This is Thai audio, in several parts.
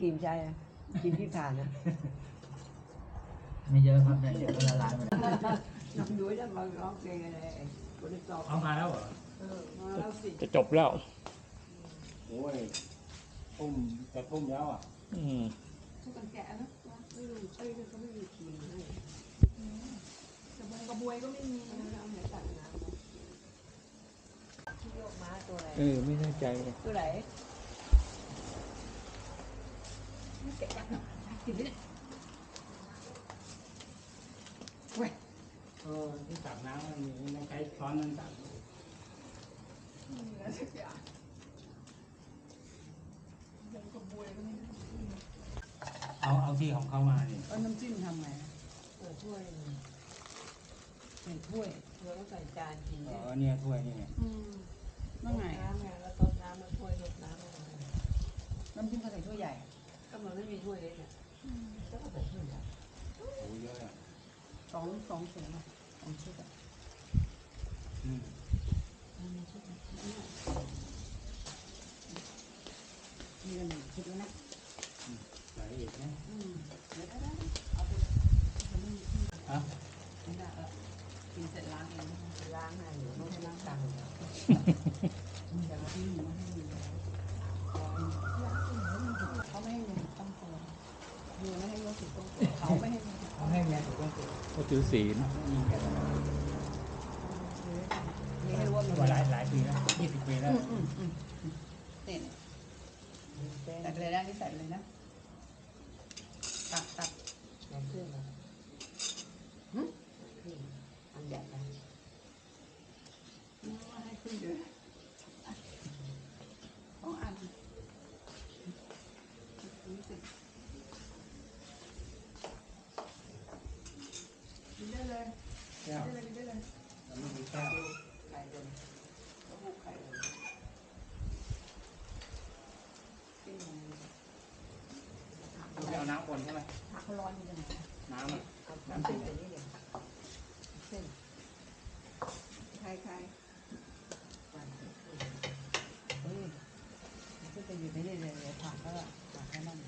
ครีมใช้นะครีมที่ทานนะไม่เยอะครับเนี่ยเดี๋ยวก็ละลายหมดน้องยุ้ยจะมาร้องเพลงอะไรคนที่ตอบเอามาแล้วเหรอเออมาแล้วสิจะจบแล้ว โอ้ยทุ่มจะทุ่มแล้วอะ อืมทุกคนแกะนะไม่รู้เอ้ยเขาไม่มีครีมให้กระบงกระบวยก็ไม่มีเอาน้ำไหนตักน้ำที่โยกม้าตัวอะไรเออไม่แน่ใจเลยตัวไหน แกะกันกินดิเออที่ตักน้ำมันมีไม่ใช้ช้อนนั่นตักมีแล้วสักอย่างกระบงกระบวยก็ไม่มีเอาเอาที่ของเขามานี่เอาน้ำจิ้มทำไงเออถ้วยหนึ่งใส่ถ้วยแล้วก็ใส่จานกินเอเนี่ยอเนี่ยถ้วยนี่ไงอืมนั่นไงน้ำไงแล้วต้มน้ำมาถ้วยรดน้ำลงไปน้ำจิ้มเขาใส่ถ้วยใหญ่ ก็มันไม่มีถ้วยเล็กเนี่ยก็ใส่ถ้วยใหญ่โอ้เยอะอะสองสองถุงอะสองชุดอะอืมมีกันหนึ่งชุดแล้วนะใส่อีกนะอืมเดี๋ยวได้ได้เอาไปอะไม่ได้เออกินเสร็จล้างเองล้างให้อยู่ไม่ใช่ล้างตังค์เดี๋ยวเอาที่หนูมาให้ดูเขาไม่ให้เงินต้องตัวดูไม่ให้เงินสิต้องตัวเขาไม่ให้เงิน เขาให้แม่ถูกต้องตัว ก็ ถือศีลนี่ให้รู้ว่ามีหลายหลายปีแล้วยี่สิบปีแล้วอืมอืมอืมเนี่ยไปเลยนะนี่ใส่เลยนะตักตัก น้ำขึ้นมาขึ้นอันใหญ่ไป ให้ขึ้นเยอะต้องอ่านรู้สึก กินได้ เลยแก้วกินได้เลยกินได้เลยแล้วไม่มีแก้วไข่ดนก็บุกไข่ดนขึ้นมาเราจะเอาน้ำคนใช่ไหมผักเขาร้อนอยู่จังไงน้ำอะเอาน้ำจิ้มไปนี่เดียวเส้นใครใครวันเฮ้ยมันก็จะอยู่ไม่ได้เลยเดี๋ยวผักก็ผักแค่นั้น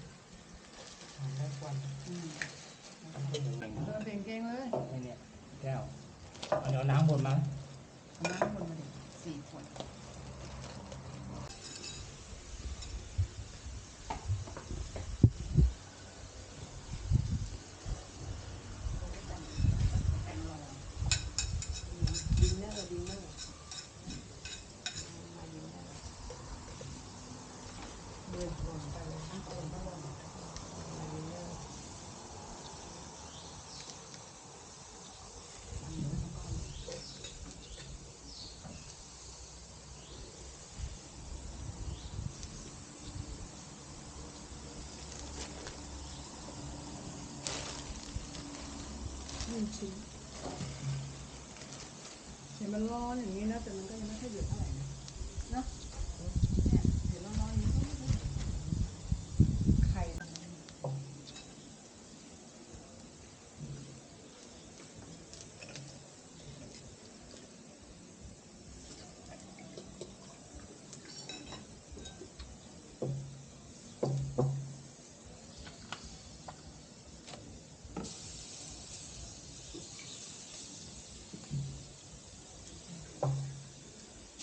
ทำได้ควันอืม เก่งเออเบ่งเก่งเลยไอ้เนี่ยแก้วเอาเดี๋ยวน้ำบนมาเอาน้ำคนมาดิสี่ขวดดินเนอร์ดินเนอร์มาดินเนอร์เดินลงไปเลยทั้งคนทั้งวันมาดินเนอร์ หนึ่ง ชิ้นเห็นมันร้อนอย่างนี้นะแต่มันก็ยังไม่ค่อยเดือดเท่าไหร่นะเนาะเนี่ยเห็นร้อนๆอย่างนี้ก็ไม่ค่อยเดือด ไข่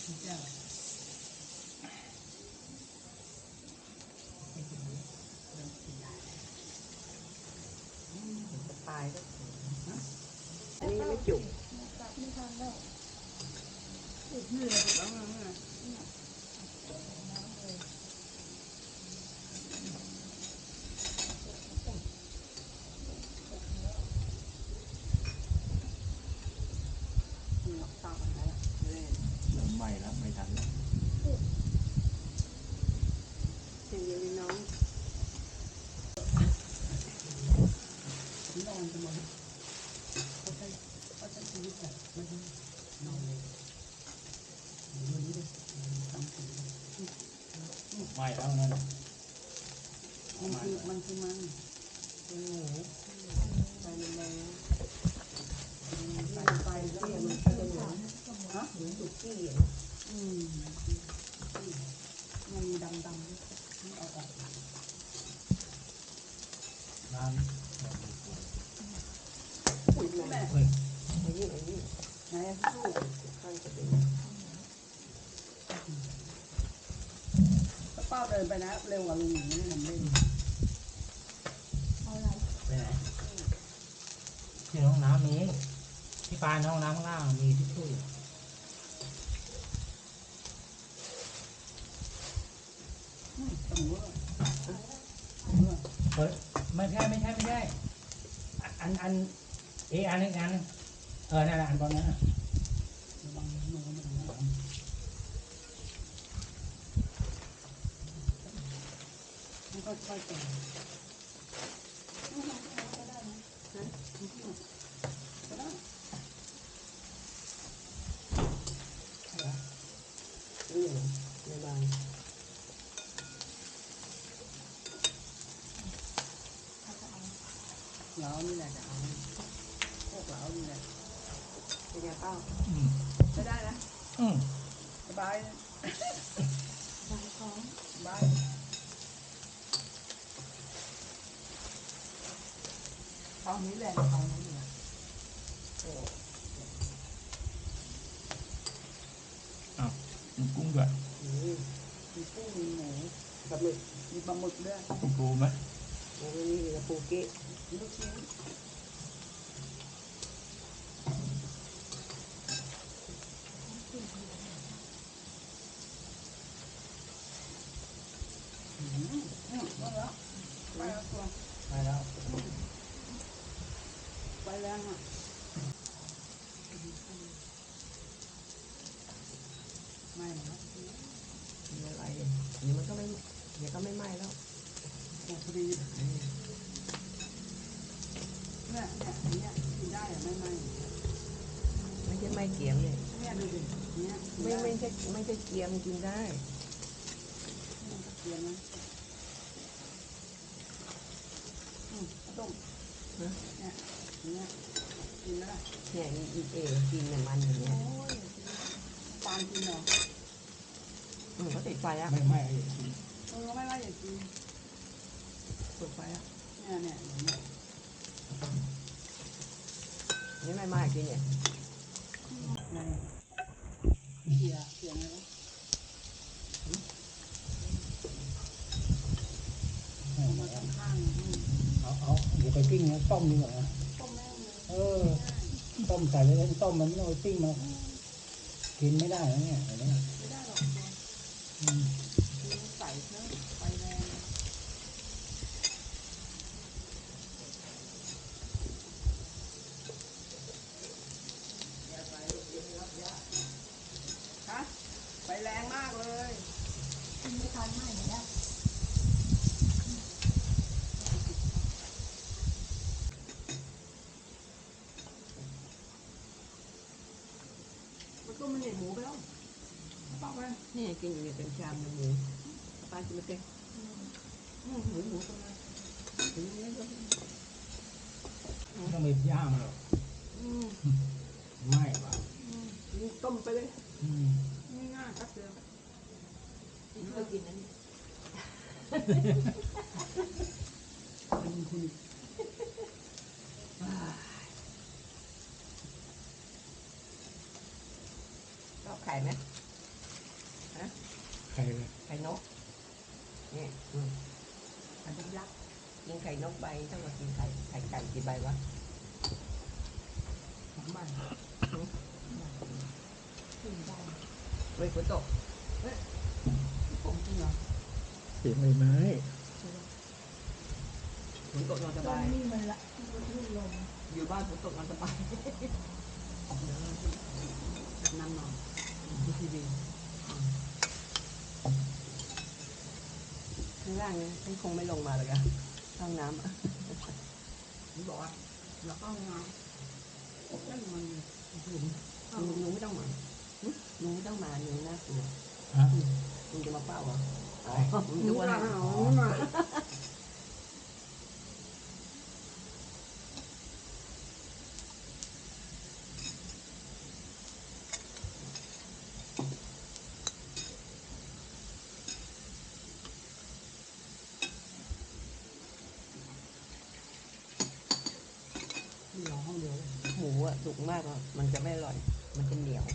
เจี้อืมมันดำดำที่ออกออกน้ำปุ๋ยแม่ไอ้นี่ไอ้นี่ไหนสู้ข้างจะเป็นป้าเดินไปนะ เร็วกว่าลุงหนูนี่ผมเล่นเอาไรไปไหนที่ห้องน้ำนี้ที่ปลายห้องน้ำข้างล่าง ออนั่นแหละอันตอนนั้นน่ะระวังหนูมันนะมันก็ค่อยๆเปิดก็ได้นะก็ได้ นี่เหรอในบาง เหลานี่แหละจะเอาพวกเหลานี่แหละ เป็นไงเป้า อืม ไม่ได้นะ อืม สบายสบาย ตอนนี้แหละตอนนี้แหละ มีกุ้งด้วย นี่ มีกุ้งมีหมู กับหมึก มีปลาหมึกด้วย มีปูไหม โอ้นี่มีกระปูเกะ ลูกชิ้น อืมอืมว่าแล้วไปแล้วตัว ไปแล้ว ไปแรงอะ ไม่นะ มีอะไรเดี๋ยวมันก็ไม่เดี๋ยวก็ไม่ไหม้แล้ว ปกติเนี่ยเนี่ยอันเนี่ยกินได้อะไม่ไม่ ไม่ใช่ไหม้เกียมเนี่ย เนี่ยดูดิเนี่ยกิน ไม่ ด้ ไม่ใช่ไม่ใช่เกียมกินได้เกียมนะอืมต้มเนี่ยเนี่ยกินแล้วล่ะเนี่ยอีอีเอกินเนี่ยมันอย่างเงี้ยโอ้ยปานกินเหรออืมเขาติดไฟอะไม่ไม่เออไม่ว่าอย่ากินเปิดไฟอะเนี่ยเนี่ยอย่างเนี่ยนี่ไม่ไหม้กินเนี่ย ในเสียเสียไงวะเอามาทำข้างๆอืมเอาเอาเดี๋ยวไปปิ้งนะต้มดีกว่านะต้มแม่งเลยเออ ต้มใส่ไปแล้วต้มมันไม่เอาไปปิ้งมากินไม่ได้แล้วเนี่ยเห็นไหม ไม่ได้หรอกตัว อืม คือใส่เถอะไฟแรง ฮะไฟแรงมากเลยไม่ทันไหม้แล้ว มันก็มันเห็นหมูไปแล้วเปล่าไปนี่กินอยู่เนี่ยเต็มชามเลยหมูปลากินไม่เต็มอืมหมูหมูตรงนั้นหมูเนี่ยก็ไม่ต้องไปย่างมันหรอกอืมไม่ว่ะอืมกินต้มไปเลยอืมง่ายๆครับเดียวกินก็กินนั่นนี่คุณคุณชอบไข่ไหม ใครเลย ไข่นกนี่อืมอันนี้รักกิ นไข่นกใบเท่ากับกินไข่ไข่ไก่กี่ใบวะสองใบเฮ้ยฝนตกผมจริงเหรอเสียงใบไม้ฝนตกนอนสบายนี่มันละลูกลมอยู่บ้านฝนตกนอนสบายจับน้ำนอนดูทีวีข้างล่างเนี่ยฉันคงไม่ลงมาเลยอะ ห้องน้ำอะผมบอกว่าแล้วก็งานเล่นมันหนูหนูไม่ต้องมาหึหนูไม่ต้องมาหนูน่ากลัวฮะหนูจะมาเฝ้าเหรอไปหนูจะว่าเอามารอห้องเดียวเลยห มูอะสุกสุกมากอะมันจะไม่อร่อย มันจะเหนียว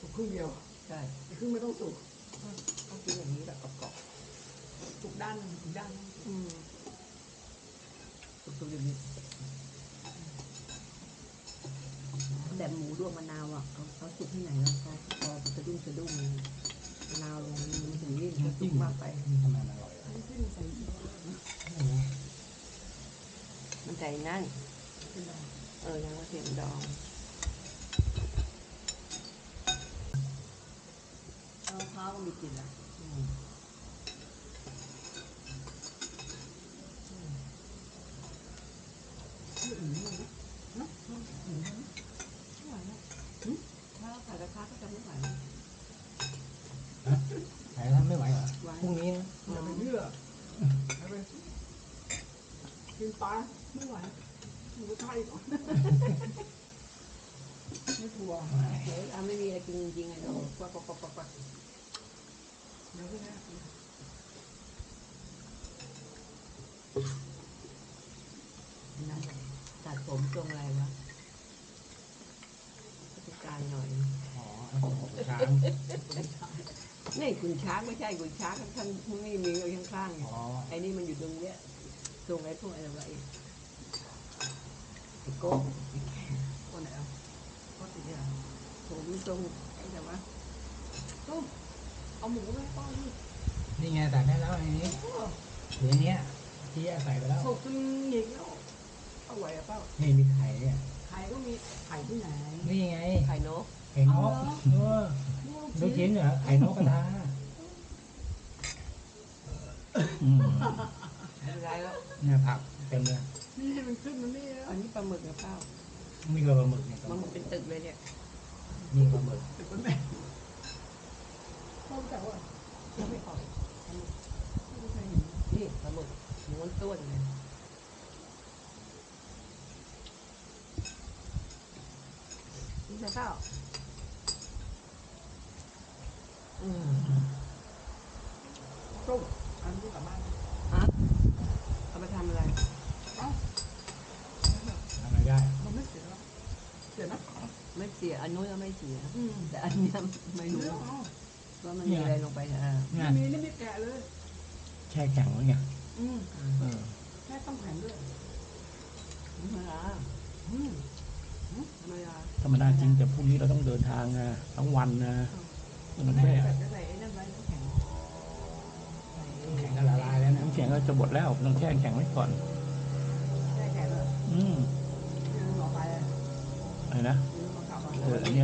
สุกครึ่งเดียวใช่อีกครึ่งไม่ต้องสุกต้องกินอย่างนี้แบบกรอบสุกด้านหนึ่งอีกด้านหนึ่งๆอืมสุกๆอย่างนี้แต่หมูรวมมะนาวอะเขาเขาสุกที่ไหนแล้วเขาพอสะดุ้งสะดุ้งมะนาวลงมันถึงนี่มันสุกมากไปทำไมมันอร่อยอันนี้ขึ้นใส่ชีสไม่รู้มันใจนั่น เป็นดองเออยังว่าเสียมดองเอามะพร้าวก็มีกลิ่นอะ อืม ไม่ไหวแล้ว ถ้าขายราคาก็จะไม่ไหว ไหนท่านไม่ไหวเหรอ ไหว พรุ่งนี้นะ อย่าไปเยื่ออย่าไปกินปลาไม่ไหวหมูกระทะอีกเหรอ ไม่กลัวเฮ้ยเอาไม่มีอะไรกินจริงๆไงเราควักควักควักควักควักเดี๋ยวพี่นะนั่นตัดผมทรงอะไรวะผู้การหน่อยอ๋อช้างนี่คุณช้างไม่ใช่คุณช้างข้างข้างไม่มีเลยข้างๆเนี่ยอ๋อไอ้นี่มันอยู่ตรงเนี้ยตรงไอ้พวกอะไรวะไอ้โก้นอะก็ติดเนี่ย ผมตรงไอ้แต่ว่าต้มเอาหมูไปให้ป้าดินี่ไงแต่ได้แล้วไอ้นี้เดี๋ยวนี้ที่ใส่ไปแล้ว สุกจนหงิกแล้วเอาไหวอะเป้านี่มีไข่เนี่ยไข่ก็มีไข่ที่ไหนนี่ไง ไข่นกไข่นกเออลูกชิ้นเหรอไข่นกกระทาอืมไม่เป็นไรแล้วเนี่ยผักเต็มเลยนี่ให้มันขึ้นมันนี่แล้วอันนี้ปลาหมึกกับข้าวมีกระปลาหมึกเนี่ยมันเป็นตึกเลยเนี่ย นี่ปลาหมึกติดคนแม่พ่อรู้จักว่ายังไม่ออกไม่เคยเห็นนี่ปลาหมึกม้วนต้วนเลยนี่ใช่ข้าวอืมต้มอันนี้กลับบ้านฮะเอาไปทำอะไร เอ้าทำอะไรได้ มันไม่เสียแล้วเสียนะ ไม่เสียอันนู้นก็ไม่เสีย อืมแต่อันเนี้ยไม่รู้เนื้อเอาว่ามันมีอะไรลงไปอะเนี่ยมีนี่มีแกะเลย แช่แข็งไว้ไงอืมเออแม่ต้องแข็งด้วยธรรมดาอืมธรรมดาธรรมดาจริงแต่พรุ่งนี้เราต้องเดินทางนะทั้งวันนะมันแม่แม่ใส่ใส่ไอ้นั่นไว้ต้องแข็งแข็งก็ละลายแล้วนะน้ำแข็งก็จะหมดแล้วต้องแช่แข็งไว้ก่อนแช่แข็งเลยอืม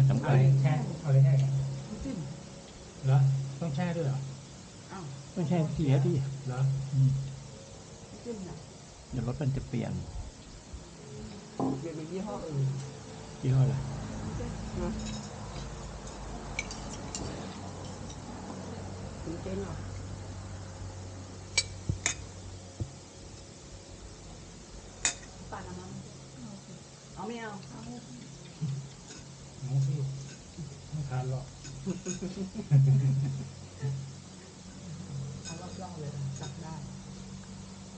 สำเอาคัญเลยแช่เอาเลยแช่แข็งจิ้มเหรอต้องแช่ด้วยเหรออ้าวไม่ใช่เสียดิเหรออืมจิ้มเนี่ยเดี๋ยวรถมันจะเปลี่ยนเปลี่ยนเป็นยี่ห้ออื่นยี่ห้ออะไรนะถึงเจ๊งเหรอ ปาดน้ำมันเอาไม่เอาเอา น้องพี่ไม่ทานหรอก เอารอบๆเลยตักได้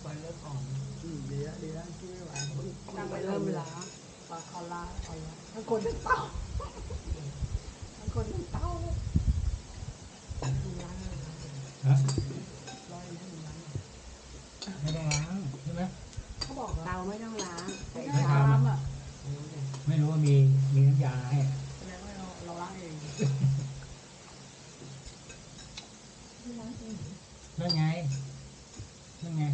ไฟเริ่มอ่อนอืมดีแล้วดีแล้วที่ไม่ไหวตั้งไว้เริ่มเวลาปลาคอลาเอาละทั้งคนทั้งเต้าทั้งคนทั้งเต้าดูร้านเลยฮะร้อยหนึ่งร้านไม่ต้องล้างใช่ไหมเขาบอกว่าเตาไม่ต้องล้างใส่ ไม่ ชา ท มำอะ ไม่รู้ว่ามีมีน้ำยาให้ แสดงว่าเราเราล้างเอง นั่นไงนั่นไง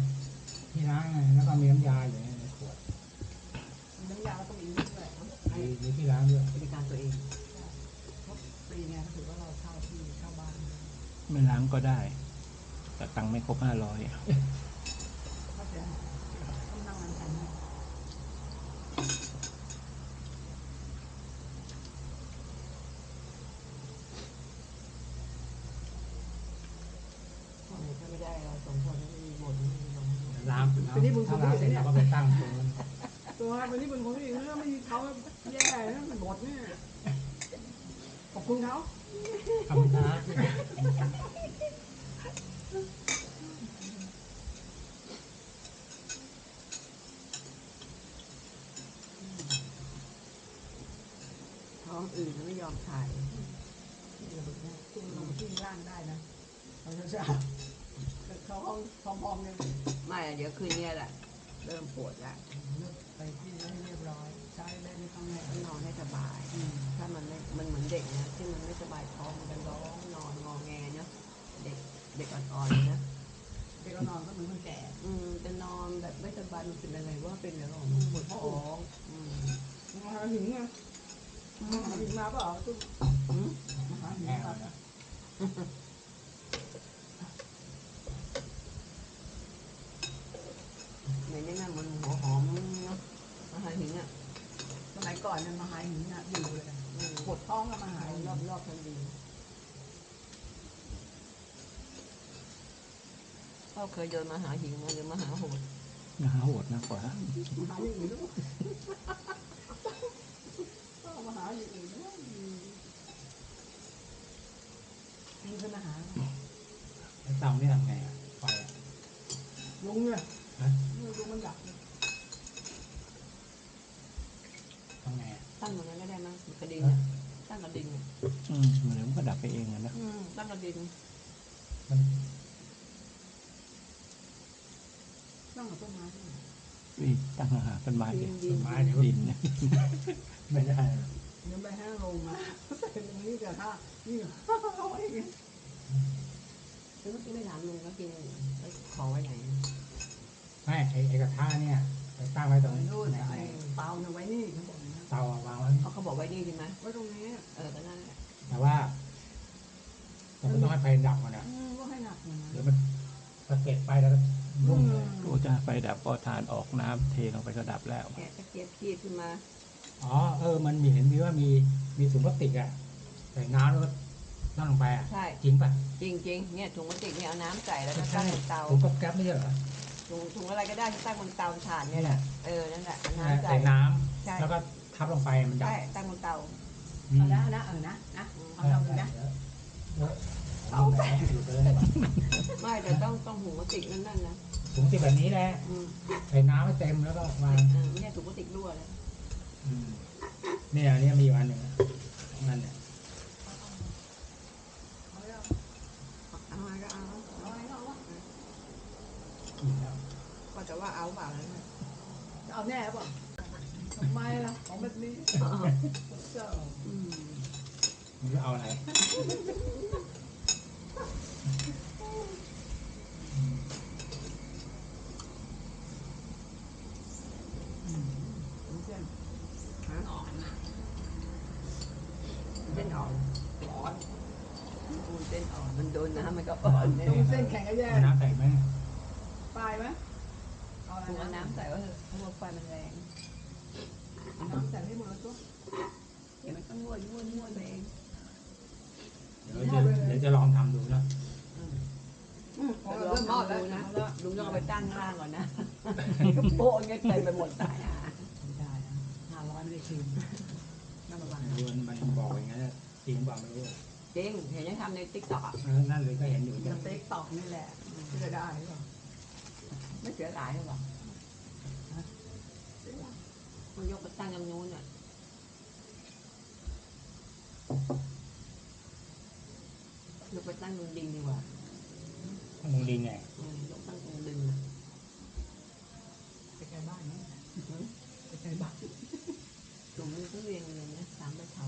ที่ล้างไงแล้วก็มีน้ำยาอยู่ในขวด มีน้ำยาแล้วก็มีนี่ด้วย มีมีที่ล้างด้วย บริการตัวเอง ปีไงถือว่าเราเช่าที่เช่าบ้าน ไม่ล้างก็ได้ แต่ตังค์ไม่ครบห้าร้อย ก็จะต้องนั่งร้านกัน ถ้าไม่ได้เราสองคนไม่มีบทไม่มีลม ล้างถ้าล้างเสร็จเราก็ไปตั้งตรงนั้นตัววันนี้เป็นคนที่เรื่องไม่มีเขาแย่นะมันบดเนี่ยขอบคุณเขาทำน้าท้องอื่นแล้วไม่ยอมถ่ายที่ระเบิดเนี่ยคุณลงที่ล่างได้นะเขาจะจะ เขาห้องพร้อมๆเนี่ยไม่อะเดี๋ยวคืนนี้แหละ เริ่มปวดแล้วไปที่ให้เรียบร้อยใช้ได้ไม่ต้องไงต้องนอนให้สบายถ้ามันไม่ มันเหมือนเด็กนะที่มันไม่สบายท้องมันจะร้องนอนงอแงเนาะเด็กเด็กอ่อนๆนะเด็กก็นอนก็เหมือนคนแก่อืมจะนอนแบบไม่สบายมันเป็นอะไรว่าเป็นอะไรหรอปวดท้องอืมมาหาหิงไงมาหาหิงมาเปล่าตุ๊กอืมมาหาหิงแม่มา เอานะ ในนี้นะมันหัวหอมเนาะอาหารหินอะ สมัยก่อนเนี่ยมาหาหิงอะอยู่เลย อืม ปวดท้องก็มาหาหายหิงรอบรอบๆทันดีพ่อเคยเดินมาหาหิงมาหรือมาหาโหดนะฮะโหดมากกว่ามาหาอย่างอื่นด้วยก็มาหาอย่างอื่นด้วยนี่คือมาหาแล้วเตานี่ทำไงอะไฟอะลุงเนี่ยฮะลุงมันดักเนี่ยทำไงอะตั้งตรงนั้นก็ได้มั้งกระดิ่งอะ ตั้งกระดิ่งอะอืมเดี๋ยวมันก็ดับไปเองอะนะอืมตั้งกระดิ่งมันต้องกับต้นไม้ด้วยนี่ตั้งอาหารต้นไม้ดิดินดิต้นนไม้เดี๋ยวดินเนี่ยไม่ได้ยังไปให้ลงมาแต่ตรงนี้กับท่านี่เอาไว้ไงคือเมื่อกี้ไม่ถามลุงก็กินแล้วขอไว้ไหนไม่ไอ้ไอ้กระทะเนี่ยไปตั้งไว้ตตรรงงนี้นู้นไหนไอ้เตาเนี่ยไว้นี่เขาบอกนะ เตาอะวางไว้เขาเขาบอกไว้นี่ใช่ไหมไว้ตรงนี้เออก็นั่นแหละแต่ว่าเราก็ต้องให้ไฟดับก่อนนะอืมก็ให้หนักหน่อยนะเดี๋ยวมันสะเก็ดไฟแล้วก็รุ่งเลยโอ้จะไฟดับก็ทานออกน้ำเทลงไปก็ดับแล้ว แกะตะเกียบคีบขึ้นมาอ๋อเออ มันมีเห็นมีว่ามีมีถุงพลาสติกอะใส่น้ำแล้วก็นั่งลงไปอะใช่จริงป่ะจริงจริงๆเนี่ยถุงพลาสติกเนี่ยเอาน้ำใส่แล้วก็ตั้งบนเตาถุงกับแก๊บไม่ใช่เหรอถุงถุงอะไรก็ได้ที่ตั้งบนเตาถ่านเนี่ยแหละเออนั่นแหละเอาน้ำใส่ ใส่น้ใช่ำแล้วก็ ทับลงไปมันดับ ใช่ตั้งบนเตาอืมเอานะเอานะเออนะนะเอาเราดูนะเอาแหวนอยู่เลยไม่แต่ต้องต้องถุงพลาสติกนั่นนั่นนะถุงที่แบบนี้แหละอืมใส่น้ำให้เต็มแล้วก็วางเออไม่ใช่ถุงพลาสติกรั่วเลยอืมเนี่ยอันเนี่ยมีอยู่อันหนึ่งอะนั่นเนี่ยเอาแล้วเอามาก็เอาเอาไว้เอาวะกินแล้วก็จะว่าเอาเปล่าแล้วนะจะเอาแน่ป่ะทำ ไมล่ะของแบบนี้เจ้าอืมมึงจะเอาอะไรเส้นฮะเส้นอ่อนอ่อนปูนเส้นอ่อนมันโดนน้ำมันก็อ่อนเนี่ยดูเส้นแข็งก็แย่เอาน้ำใส่ไหมปลายไหมเอาอะไรถุงเอานะน้ำใส่ว่าเถอะเพราะว่าไฟมันแรง น้ำใส่ให้หมดแล้วตัวเดี๋ยวมันก็นวดนวดนวดไปเองเดี๋ยวจะเดี๋ยวจะลองทำดูนะอืมเริ่มมอดแล้วนะลุงต้องเอาไปตั้งข้างล่างก่อนนะโป๊ะเงี้ยเต็มไปหมดตายอะไม่ได้นะห้าร้อยไม่ได้คืนน่าระวังดูมันบอกอย่างนั้นจริงเปล่าไม่รู้จริงเห็นยังทำในติ๊กต็อกเออนั่นเลยก็เห็นอยู่สจะเต็กตอกนี่แหละที่จะได้หรือเปล่าไม่เสียหลายหรอเปล่า มันยกไปตั้งตรงนู้นอะยกไปตั้งตรงดินดีกว่ามึงลิงไงอืมยกตั้งตรงดินอะไปไกลบ้านนะไปไกลบ้านถุงนึงก็เรียงเลยนะสามใบเถา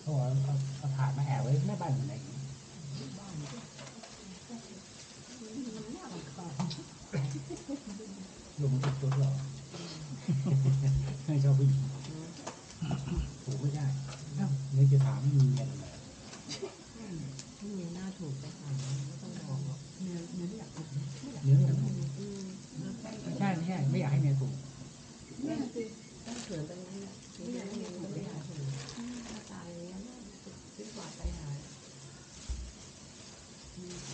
เขาบอกว่าเอาเอาถาดมาแอบไว้หน้าบ้านอะไรอย่างเงี้ยบ้านก็มันน่ารำคาญลุงติดตัวเหรอไม่ชอบผู้หญิง อืม ถูกไม่ได้เอ้านี่จะถามไม่มีเงินเลย ไม่มีหน้าถูกไปหาไม่ต้องบอกหรอก เมียเมียไม่อยากถูกไม่อยาก เนื้อ อืมแล้วแป้ง ไม่ใช่ไม่ใช่ไม่อยากให้เมียถูก เนี่ยสิ ต้องเขินตรงนั้นแหละไม่อยากให้มันไม่อยากถูกหน้าตาอย่างเงี้ยซื้อกว่าไปหา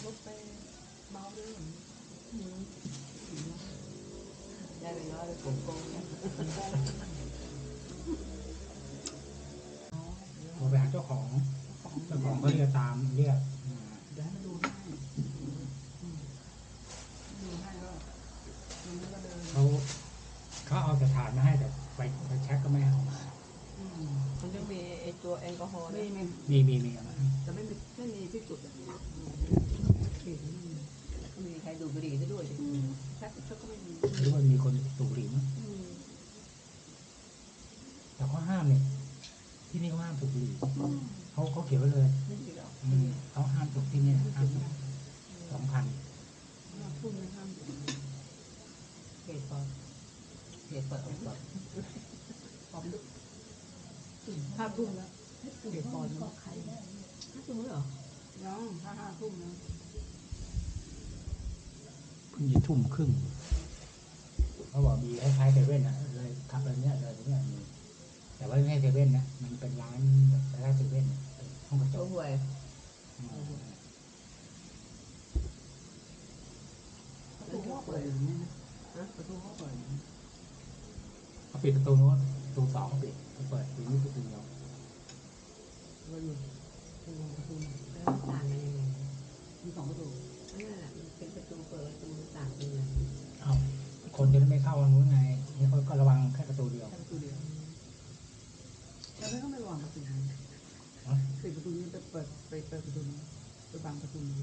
รถไปเมาด้วย อืมได้ไปน้อยไป โกงโกงกันโทรไปหาเจ้าของเจ้าของเขาเรียกตามเรียกเดี๋ยวให้มาดูให้ดูให้ก็ตรงนี้ก็เดินเขาเขาเอาแต่ถาดมาให้แต่ไปไปแช็คก็ไม่เอามาตัวแอลกอฮอล์นี่มีมีมีมีอามาแต่ไม่มีไม่มีที่จุดม่มีใครดูดบุหรี่ซะด้วย ดิแค่ชุดก็ไม่มีหรือว่ามีคนสูบบุหรี่มั้งอืมแต่เขาห้ามเนี่ยที่นี่เขาห้ามสูบบุหรี่เขาเขาเขียนไว้เลยไม่มีหรอกอืมเขาห้ามสูบที่เนี่ยห้ามสูบสองพันพุ่งไม่ห้ามเหตุเปิดเหตุเปิดเอาเปิดปอมลึกห้าทุ่มแล้วเหตุปอนก็ใครได้ถ้าสมมติเหรอยังห้าห้าทุ่มแล้วเพิ่งจะทุ่มครึ่งเขาบอกมีคล้ายๆเซเว่นนะเลยขับไปเนี่ยเลยเนี่ยมีแต่ว่าไม่ใช่เซเว่นนะมันเป็นร้านแบบคล้ายๆเซเว่นน่ะเป็นห้องกระจโอ้กห่วยอืมประตูห้องเปิดอย่างนี้นะฮะประตูห้องเปิดอย่างนี้เขาปิดประตูโน้นประตูสองเขาปิดเขาเปิดประตูนี้ประตูเดียวเราอยู่ประตูประตูแล้วมันต่างกันยังไงมีสองประตูนั่นแหละมัน เป็นประตูเปิดประตูต่างกันยังไงเอ้าคนจะได้ไม่เข้าทางนู้นไงนี่เขาก็ระวังแค่ประตูเดียวแค่ประตูเดียวแล้วไม่ต้องไปวางประตูนี้ฮะปิดประตูนี้ไปเปิดไปเปิดประตูนี้ไปบังประตูนี้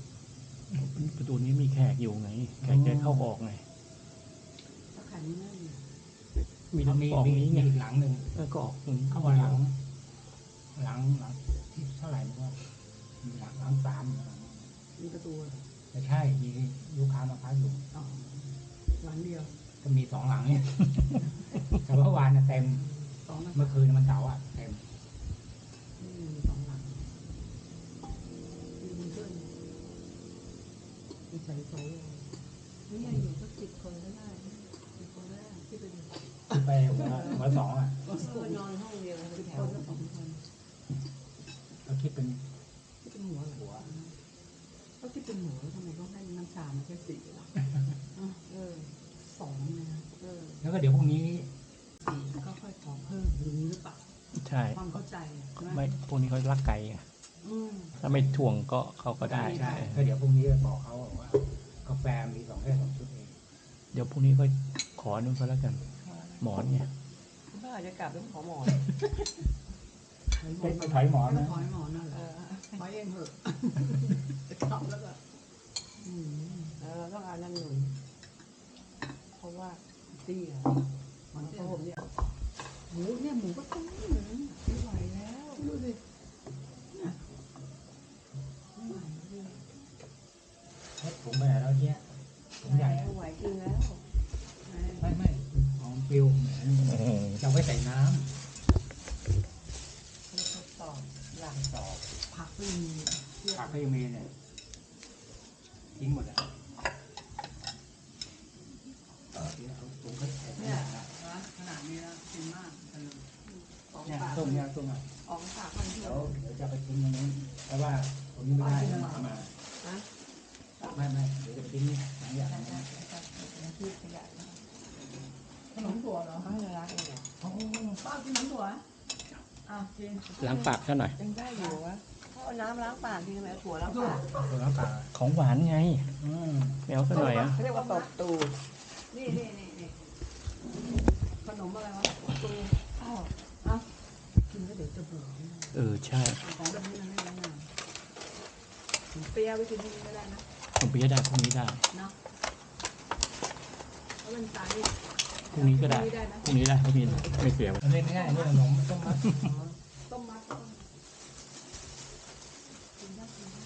ประตูนี้มีแขกอยู่ไง แขกจะเข้าออกไงถ้าขายนี้ไม่มีมีแล้วมีน้ำออกมีนี้มีไงอีกหลังหนึ่งเออก็ออกตรงนี้เข้ามาหลัง หลังหลังที่เท่าไหร่ไม่รู้มีหลังหลังสามหลังมีประตูเหรอ ไม่ใช่ มีลูกค้ามาพักอยู่อ๋อหลังเดียว ก็มีสองหลังเนี่ยแต่ว่าเมื่อวานน่ะเต็มสองนะเมื่อคืนมันเสาร์อะเต็มอืมสองหลังมีบุญเพื่อนมีใส่โซ่นี่ไงอยู่สักสิบคนก็ได้สิบคนก็ได้ที่เป็นไปหัวหัวสองอะก็นอนห้องเดียวกันสิบแถควนก็สองคนเขาคิดเป็นที่เป็นหัวเหรอหัว ก็ที่เป็นหัวแล้วทำไมต้องให้น้ำชามาแค่สี่ล่ะเออสองนะเออแล้วก็เดี๋ยวพรุ่งนี้สี่ก็ค่อยขอเพิ่มหรือนี้หรือเปล่าใช่ความเข้าใจอะใช่ไหมไม่พวกนี้เขารักไก่ไงอืมถ้าไม่ถ่วงก็เขาก็ได้ใช่ก็เดี๋ยวพรุ่งนี้บอกเขาว่ากาแฟมีสองแค่สองชุดเองเดี๋ยวพรุ่งนี้ก็ขอนู่นก็แล้วกัน หมอนเนี่ยคุณป้าจะกลับเป็นขอหมอไปถอยหมอนไม่นะถอยหมอนนั่นแหเอละ อถอยเองเหอะทำแล้วก็เราต้องเอานั่นหนุนเพราะว่าเตี้ยมันเพเตี้ยราะผมเนี่ยหมูเนี่ยหมูก็ต้องเหมือนไม่ไหวแล้วดูสิเนี่ยไม่ไหวแล้ว เฮ้ยผมไปไหนแล้วเนี่ยผมใหญ่อะ ไม่ไหวจริงแล้ว ไม่ไม่ของฟิวแหมจะเอาไว้ใส่น้ คุณทดสอบหลังำต่อ ผักไม่มีเทียบ ผักก็ยังมีเนี่ยทิ้งหมดแล้วเดี๋ยวเอาถุงเขาใส่ เนี่ยนะขนาดนี้นะกินมากกันเลยสอง เนี่ย ปาก ต้มเนี่ยต้มอะ ออกปากมันเที่ย เดี๋ยว วเดี๋ยวจะไปทิ้งตรงนู้นเพราะว่าผมยังไม่ได้เอามามา นะ ไม่ไม่เดี๋ยวจะไปทิ้งหลังอย่าง ใช่ นั้น ใช่ใช่ที่ขยะนะ ขนมถั่วเหรอ เขาจะรักเลย โอ้ป้ากินขนมถั่วอะกิน ล้างปากซะหน่อยยังได้อยู่วะเขาเอาน้ำล้างปากดีไหมถั่วล้างปากตัวน้ำปลาของหวานไงอืมไม่เอาซะหน่อยอะเขาเรียกว่าตบตูดนี่นี่นี่นี่ขนมอะไรวะตูอ้าวอะกินแล้วเดี๋ยวจะเบื่อเออใช่ของแบบนี้มันไม่ได้งานถึงเปรี้ยวไปกินที่นี่ไม่ได้นะผมไปจะได้พรุ่งนี้ได้เนาะแล้วมันตายพรุ่งนี้ก็ได้ได้นะพรุ่งนี้ได้พรุ่งนี้ไม่เสียอันนี้ง่ายๆนี่ขนมต้มมัด ต้มมัดต้มกินได้กินได้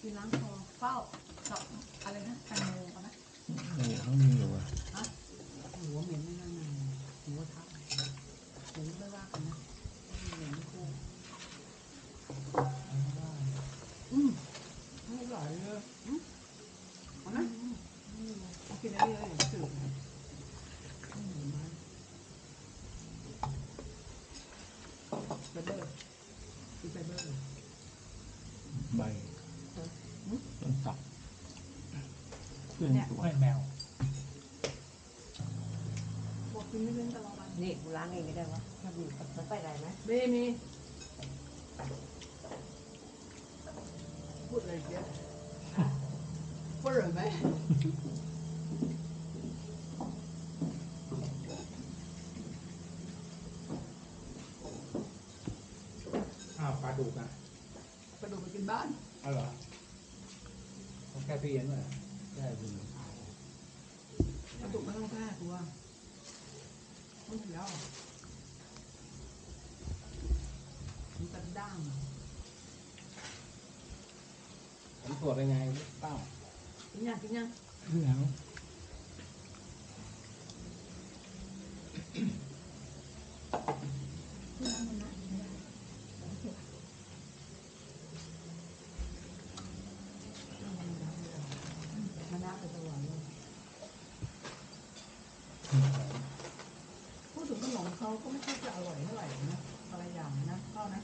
กินล้างคอเฝ้ากับอะไรนะแตงโมกันไหม เออเขามีอยู่อะ หัวเหม็นไม่ได้นานหัวทับหูไม่ว่ากันนะเหม็นคู่อืมไม่ไหวเลยอืมเอานะเอากินอันนี้เลยจืดนะอืมมาไฟเบอร์กินไฟเบอร์ ใบต้นสักเพื่อนตัวไม่แมวบอกกินไม่เล่นตลอดวันนี่กูล้างเองก็ได้วะถ้ามีมันไปได้ไหมเบมีพูดอะไรเยอะพูดอะไรไหม ดุกอะ กระดูกไปกินบ้าน เอาเหรอต้องแค่พี่เย็นเหรอแค่พี่ กระดูกไม่ต้องแก้ตัวมันเสียวมันจะด้าง ผมตรวจเป็นไงเป้ากินยังกินยังแล้วมันน่าไปตลอดเลยพูดถึงขนมเขาก็ไม่ค่อยจะอร่อยเท่าไหร่นะอะไรอย่างนะเข้านะ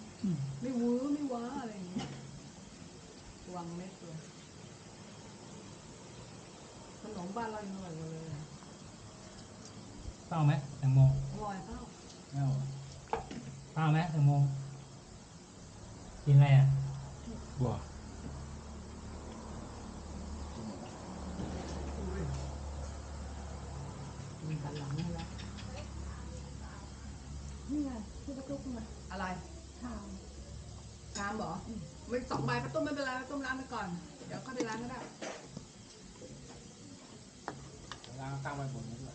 ไม่วื้อไม่ว้าอะไรอย่างเงี้ยวางเม็ดตัว ขนมบ้านเรายังอร่อยกว่าเลยเป้าไหมแตงโมอร่อยเปล่าไม่เอาเป้าไหมแตงโมกินอะไรอะว่าอุ้ยมีกันหลังให้แล้วนี่ไงที่กระตุกมาอะไรชามชามเหรอไม่สองใบข้าวต้มไม่เป็นไรข้าวต้มล้างไปก่อน เดี๋ยวเข้าไปล้างก็ได้ ล้างข้าวไว้บนนี้ด้ว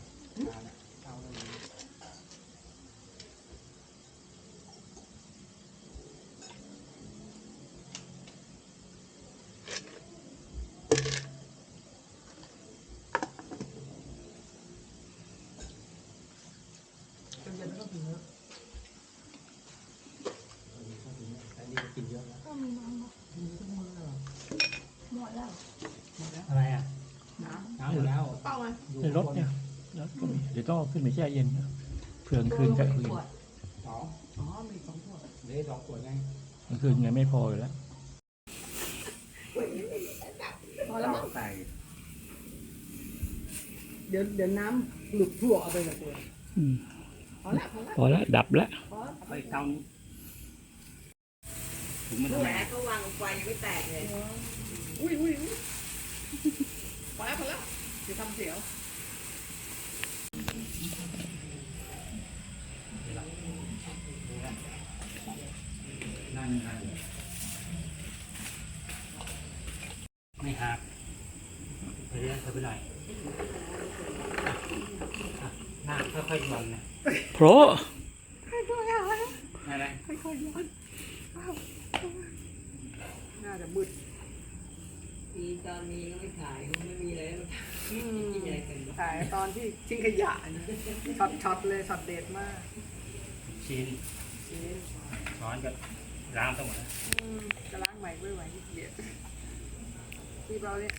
ไงในรถเนี่ยรถก็มีเดี๋ยวต้องเอาขึ้นไปแช่เย็นเผื่อกลางคืนกลางคืนขวดสองอ๋อมีสองขวดเดี๋ยวสองขวดไงกลางคืนไงไม่พออยู่แล้วพอแล้วมั้งใส่เดี๋ยวเดี๋ยวน้ำหลุดทั่วเอาไปกับตัวอืมพอแล้วพอแล้วพอแล้วดับแล้วพอแล้วไปเตานี้ถึงมันทำไมก็วางไฟยังไม่แตกเลยอุ้ยอุ้ยอุ้ยพอแล้วพอแล้ว เดี๋ยวทำเสียวนั่งนั่งไม่หักไปเรื่อยไปหน่อยอะหน้าค่อยๆหย่อนนะเพราะ อะไร ค่อยๆย้อนน่าจะมืด มีตอนนี้ก็ไม่ขายก็ไม่มีอะไรแล้ว อืม กินอะไรกัน ถ่ายตอน ที่ทิ้งขยะนะช็อตช็อตเลยช็อตเด็ดมากชิ้นนี่ช้อนกับล้างทั้งหมดนะอืมจะล้างใหม่ไม่ไหวเดียดที่เราเนี่ย